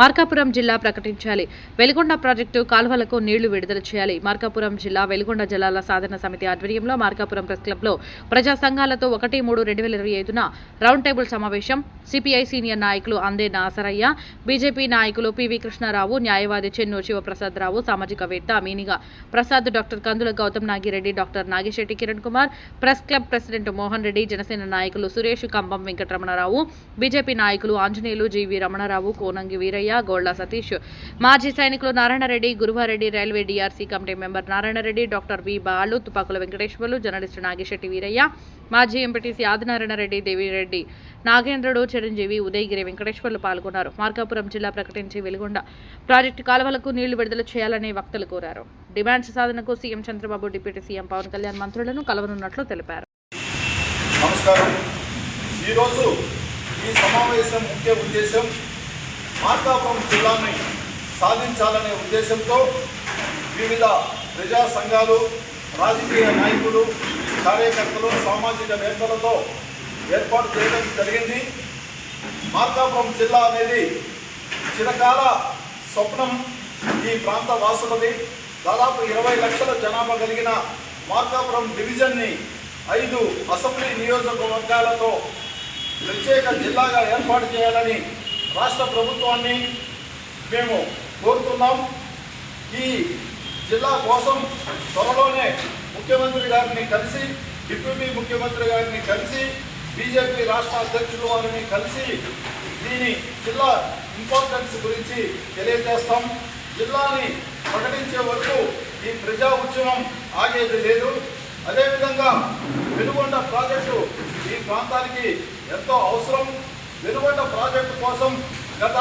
మార్కాపురం జిల్లా ప్రకటించాలి. వెలుగొండ ప్రాజెక్టు కాల్వలకు నీళ్ళు విడుదల చేయాలి. మార్కాపురం జిల్లా వెలుగొండ జలాల సాధన సమితి ఆధ్వర్యంలో మార్కాపురం ప్రెస్ క్లబ్లో ప్రజా సంఘాలతో ఒకటి మూడు రెండు వేల ఇరవై ఐదున రౌండ్ టేబుల్ సమావేశం. సిపిఐ సీనియర్ నాయకులు అందే నాసరయ్య బీజేపీ నాయకులు పివి కృష్ణారావు న్యాయవాది Chennu Sivaprasad Rao సామాజికవేత్త Miniga Prasad doctor Kandula Gautam Nagireddy doctor Nagisetty Kiran Kumar press club president Mohan Reddy Janasena నాయకులు సురేష్ కంబం వెంకటరమణారావు బీజేపీ నాయకులు ఆంజనేయులు జీవి రమణారావు కోనంగి వీరయ్య గోళ్ళ సతీష్. మాజీ సైనికులు Narayana Reddy Guruva Reddy railway DRC committee member Narayana Reddy doctor V Balu Tupakula Venkateswarlu journalist Nagisetti Veeraiah మాజీ MPTC Adinarayana Reddy Devireddy Nagendrudu Chiranjeevi Udayagiri Venkateswarlu పాల్గొన్నారు. మార్కాపురం జిల్లా ప్రకటించి Veligonda project కాలువలకు నీళ్ళు విడుదల చేయాలని వక్తలు కోరారు. డిమాండ్స్ సాధనకు CM Chandrababu deputy CM Pawan Kalyan మంత్రులను కలవనున్నట్లు తెలిపారు. నమస్కారం. ఈరోజు ఈ సమావేశం ముఖ్య ఉద్దేశం మార్కాపురం జిల్లాని సాధించాలనే ఉద్దేశంతో వివిధ ప్రజా సంఘాలు రాజకీయ నాయకులు కార్యకర్తలు సామాజిక వేత్తలతో ఏర్పాటు చేయడం జరిగింది. మార్కాపురం జిల్లా అనేది చిరకాల స్వప్నం ఈ ప్రాంత వాసులది. దాదాపు ఇరవై లక్షల జనాభా కలిగిన మార్కాపురం డివిజన్ని ఐదు అసెంబ్లీ నియోజకవర్గాలతో ప్రత్యేక జిల్లాగా ఏర్పాటు చేయాలని రాష్ట్ర ప్రభుత్వాన్ని మేము కోరుతున్నాం. ఈ జిల్లా కోసం త్వరలోనే ముఖ్యమంత్రి గారిని కలిసి డిప్యూటీ ముఖ్యమంత్రి గారిని కలిసి బీజేపీ రాష్ట్ర అధ్యక్షులు వారిని కలిసి దీని జిల్లా ఇంపార్టెన్స్ గురించి తెలియజేస్తాం. జిల్లాని ప్రకటించే వరకు ఈ ప్రజా ఉద్యమం ఆగేది లేదు. అదేవిధంగా వెలుగొండ ప్రాజెక్టు ఈ ప్రాంతానికి ఎంతో అవసరం. కోసం గత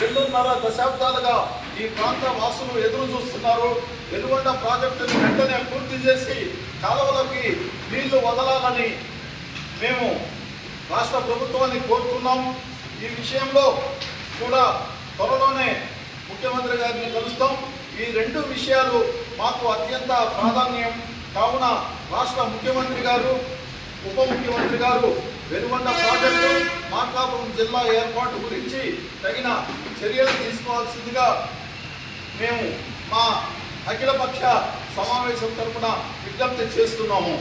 రెండున్నర దశాబ్దాలుగా ఈ ప్రాంత వాసులు ఎదురు చూస్తున్నారు. ఎలుగొండ ప్రాజెక్టును వెంటనే పూర్తి చేసి కాలువలకి నీళ్ళు వదలాలని మేము రాష్ట్ర ప్రభుత్వాన్ని కోరుతున్నాం. ఈ విషయంలో కూడా త్వరలోనే ముఖ్యమంత్రి గారిని కలుస్తాం. ఈ రెండు విషయాలు మాకు అత్యంత ప్రాధాన్యం. కావున రాష్ట్ర ముఖ్యమంత్రి గారు ఉప ముఖ్యమంత్రి గారు వెనువన్న ప్రాజెక్టు మార్కాపురం జిల్లా ఏర్పాటు గురించి తగిన చర్యలు తీసుకోవాల్సిందిగా మేము మా అఖిలపక్ష సమావేశం తరపున విజ్ఞప్తి చేస్తున్నాము.